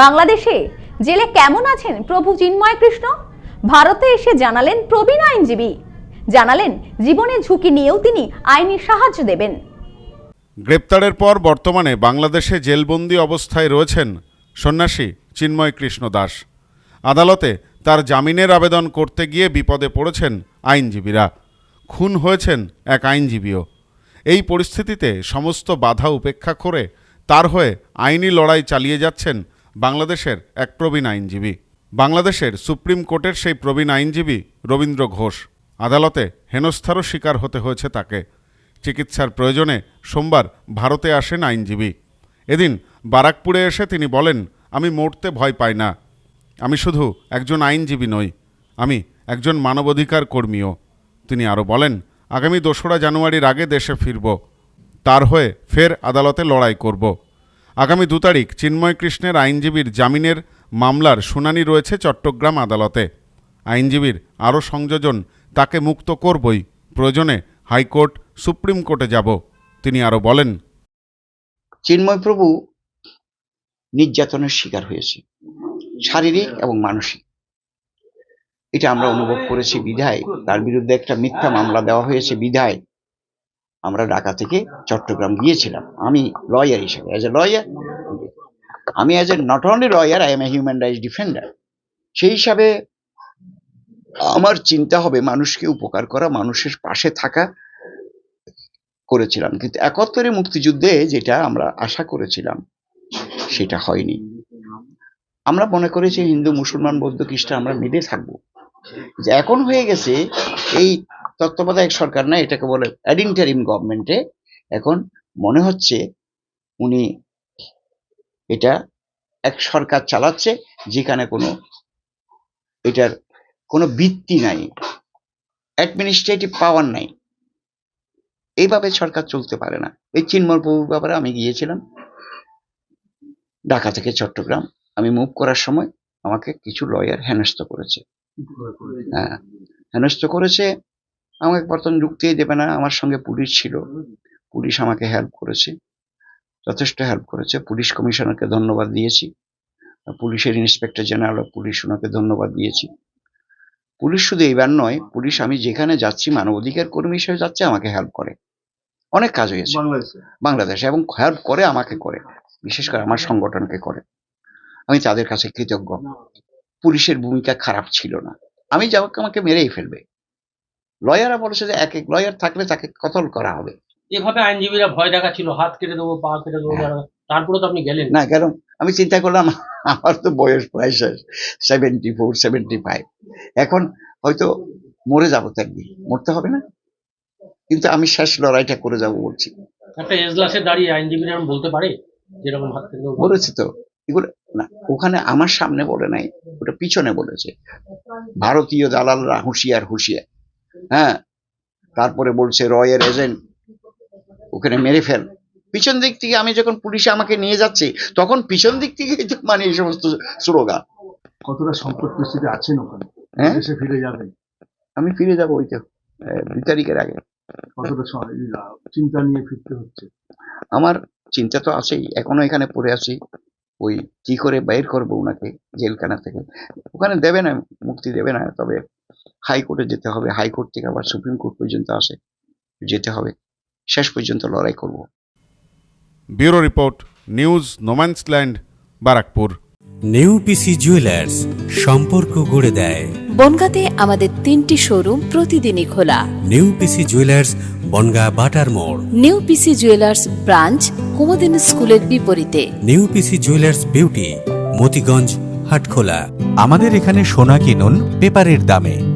বাংলাদেশে জেলে কেমন আছেন প্রভু চিন্ময় কৃষ্ণ? ভারতে এসে জানালেন প্রবীণ আইনজীবী। জানালেন জীবনের ঝুঁকি নিয়েও তিনি আইনি সাহায্য দেবেন। গ্রেপ্তারের পর বর্তমানে বাংলাদেশে জেলবন্দি অবস্থায় রয়েছেন সন্ন্যাসী চিন্ময় কৃষ্ণ দাস। আদালতে তার জামিনের আবেদন করতে গিয়ে বিপদে পড়েছেন আইনজীবীরা। খুন হয়েছেন এক আইনজীবীও। এই পরিস্থিতিতে সমস্ত বাধা উপেক্ষা করে তার হয়ে আইনি লড়াই চালিয়ে যাচ্ছেন বাংলাদেশের এক প্রবীণ আইনজীবী। বাংলাদেশের সুপ্রিম কোর্টের সেই প্রবীণ আইনজীবী রবীন্দ্র ঘোষ। আদালতে হেনস্থারও শিকার হতে হয়েছে তাকে। চিকিৎসার প্রয়োজনে সোমবার ভারতে আসেন আইনজীবী। এদিন বারাকপুরে এসে তিনি বলেন, আমি মরতে ভয় পাই না। আমি শুধু একজন আইনজীবী নই, আমি একজন মানবাধিকার কর্মীও। তিনি আরও বলেন, আগামী দোসরা জানুয়ারির আগে দেশে ফিরব। তার হয়ে ফের আদালতে লড়াই করব। আগামী দু তারিখ চিন্ময় কৃষ্ণের আইনজীবীর জামিনের মামলার শুনানি রয়েছে চট্টগ্রাম আদালতে। আইনজীবীর আরও সংযোজন তাকে মুক্ত করবই। প্রয়োজনে হাইকোর্ট, সুপ্রিম কোর্টে যাব, তিনি আরও বলেন। চিন্ময় প্রভু নির্যাতনের শিকার হয়েছে, শারীরিক এবং মানসিক। এটা আমরা অনুভব করেছি বিধায়, তার বিরুদ্ধে একটা মিথ্যা মামলা দেওয়া হয়েছে বিধায়। আমরা ঢাকা থেকে চট্টগ্রাম গিয়েছিলাম। আমি লয়ার হিসেবে অ্যাজ এ লয়ার আমি as a not only lawyer I am a human rights defender সেই হিসাবে আমার চিন্তা হবে মানুষকে উপকার করা, মানুষের পাশে থাকা করেছিলাম। কিন্তু একাত্তরে মুক্তিযুদ্ধে যেটা আমরা আশা করেছিলাম, সেটা হয়নি। আমরা মনে করেছি হিন্দু মুসলমান বৌদ্ধ খ্রিস্টান আমরা মিলে থাকব। যে এখন হয়ে গেছে, এই তত্ত্বাবধায়ক সরকার না, এটাকে বলে অ্যাডিন্টারিম গভর্নমেন্টে এখন মনে হচ্ছে উনি এটা এক সরকার চালাচ্ছে যেখানে কোনো এটার কোনো ভিত্তি নাই অ্যাডমিনিস্ট্রেটিভ পাওয়ার নাই। এইভাবে সরকার চলতে পারে না। এই চিন্ময় প্রভুর ব্যাপারে আমি গিয়েছিলাম ঢাকা থেকে চট্টগ্রাম। আমি মুভ করার সময় আমাকে কিছু লয়ার হেনস্থ করেছে। হ্যাঁ হেনস্থ করেছে আমাকে প্রথম ঢুকতেই দেবে না আমার সঙ্গে পুলিশ ছিল। পুলিশ আমাকে হেল্প করেছে যথেষ্ট হেল্প করেছে। পুলিশ কমিশনারকে ধন্যবাদ দিয়েছি। পুলিশের ইন্সপেক্টর জেনারেল পুলিশ ওনাকে ধন্যবাদ দিয়েছি। পুলিশ শুধু এইবার নয় পুলিশ আমি যেখানে যাচ্ছি মানবাধিকার কর্মী হিসেবে যাচ্ছে আমাকে হেল্প করে। অনেক কাজ হয়েছে। বাংলাদেশে? বাংলাদেশে এবং হেল্প করে আমাকে করে। বিশেষ করে আমার সংগঠনকে করে। আমি তাদের কাছে কৃতজ্ঞ। পুলিশের ভূমিকা খারাপ ছিল না। আমি যাওয়াকে আমাকে মেরেই ফেলবে। লয়াররা বলেছে যে এক এক লয়ার থাকলে তাকে কতল করা হবে। এভাবে আইনজীবীরা ভয় দেখাচ্ছিল হাত কেটে দেবো পা কেটে দেবো তারপরে তো আপনি গেলেন। না কেন? আমি চিন্তা করলাম আমার তো বয়স প্রায় শেষ সেভেন্টি ফোর সেভেন্টি ফাইভ এখন হয়তো মরে যাব একদিন মরতে হবে না? কিন্তু আমি শেষ লড়াইটা করে যাব বলছি। একটা এজলাসে দাঁড়িয়ে আইনজীবীরা বলতে পারে? যেরকম হাত কেটে বলেছে তো। এগুলো না ওখানে আমার সামনে বলে নাই ওটা পিছনে বলেছে। ভারতীয় দালালরা হুঁশিয়ার হুঁশিয়ার। হ্যাঁ তারপরে বলছে রয়ের এজেন্ট ওখানে মেরে ফেল। পিছন দিক থেকে আমি যখন পুলিশে আমাকে নিয়ে যাচ্ছি তখন পিছন দিক থেকে মানে এই সমস্ত স্লোগান কতটা সংকট পরিস্থিতি আছেন ওখানে? হ্যাঁ? ফিরে যাবেন? আমি ফিরে যাব ওই তো দুই তারিখের আগে। কতটা চিন্তা নিয়ে ফিরতে হচ্ছে? আমার চিন্তা তো আছেই এখনও এখানে পড়ে আছি। ওই কি করে বাইর করব ওনাকে জেলখানা থেকে? ওখানে দেবে না মুক্তি দেবে না তবে হাইকোর্টে যেতে হবে। হাইকোর্ট থেকে আবার সুপ্রিম কোর্ট পর্যন্ত আসে যেতে হবে। শেষ পর্যন্ত লড়াই করব। Bureau report news no man's land Barrackpore new PC jewellers সম্পর্ক গড়ে দেয়। বনগাঁতে আমাদের তিনটি শোরুম প্রতিদিনই খোলা। নিউ পিসি জুয়েলার্স বনগা বাটার মোড়। নিউ পিসি জুয়েলার্স ব্রাঞ্চ কুমদিন স্কুলের বিপরীতে। New PC jewellers beauty Motiganj Hatkhola. আমাদের এখানে সোনা কিনুন পেপারের দামে।